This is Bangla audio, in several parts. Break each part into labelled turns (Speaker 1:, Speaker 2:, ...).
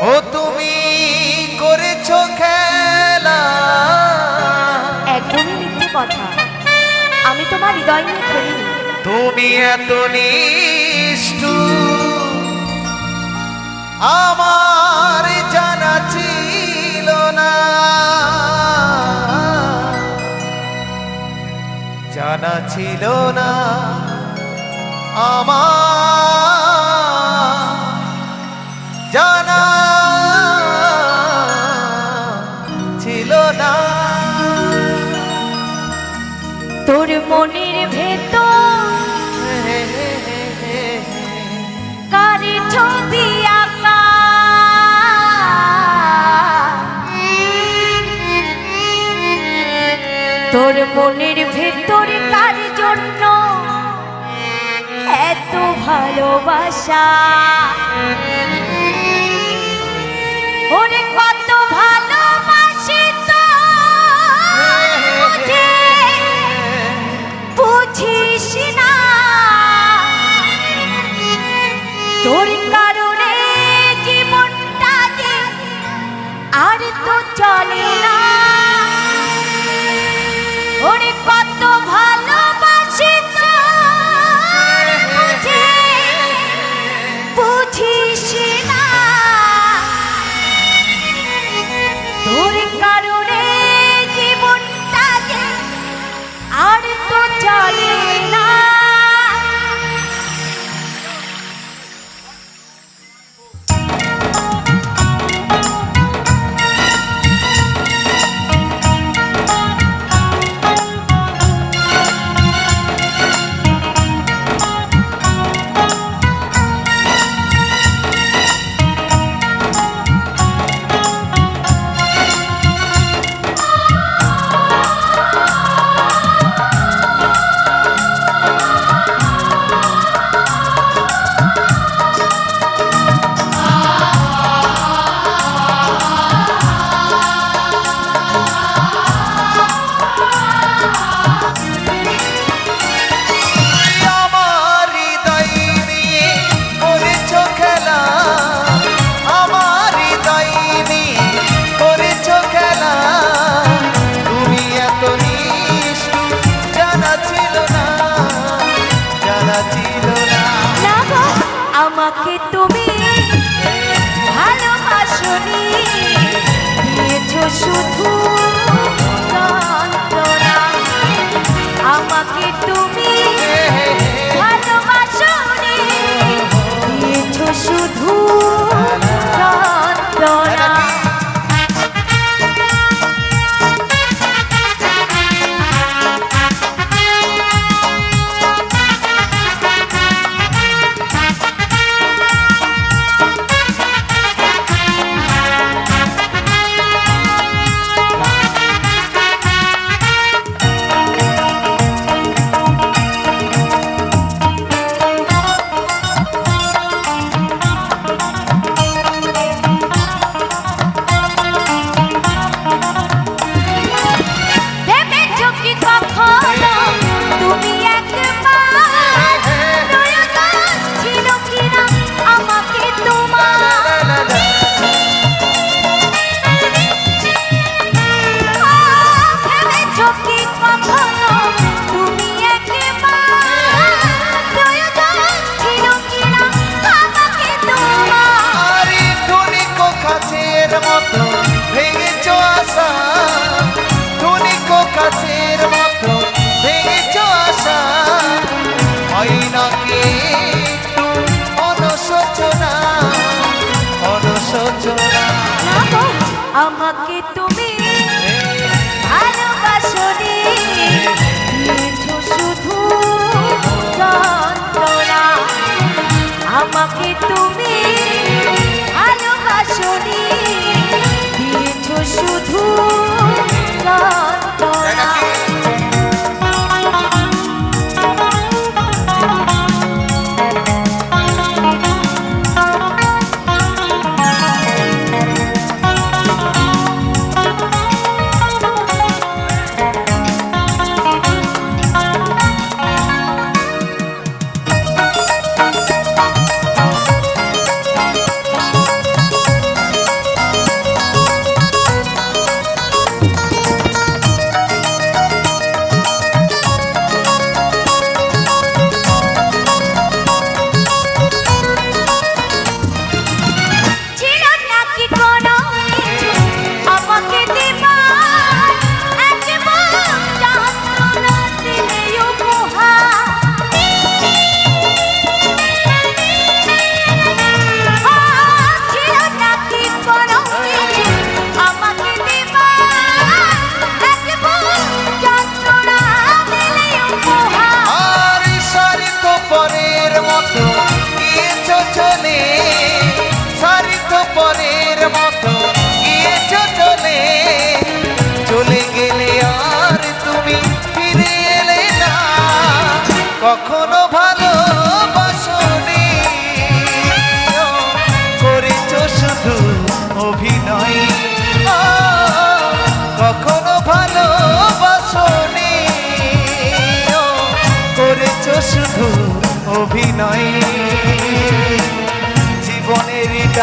Speaker 1: ও তুমি করেছ খেলা। একদমই মিথ্যে কথা। আমি তোমার হৃদয় নিয়ে
Speaker 2: তুমি এত নিষ্ঠু আমার জানা ছিল না। জানা ছিল না। আমার ছিল না।
Speaker 1: তোর মনের ভেতর কারি ছবি আঁকা? তোর মনের ভেতর কার জন্য এত ভালোবাসা? ওরে আমাকে তুমি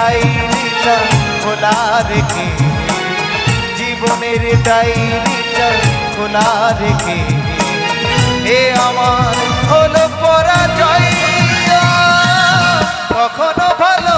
Speaker 2: ডায়েরিটা খোলা রেখে জীবনের ডায়েরিটা খোলা রেখে এ আমার হলো পরাজয়। কখনো ভালোবাসনি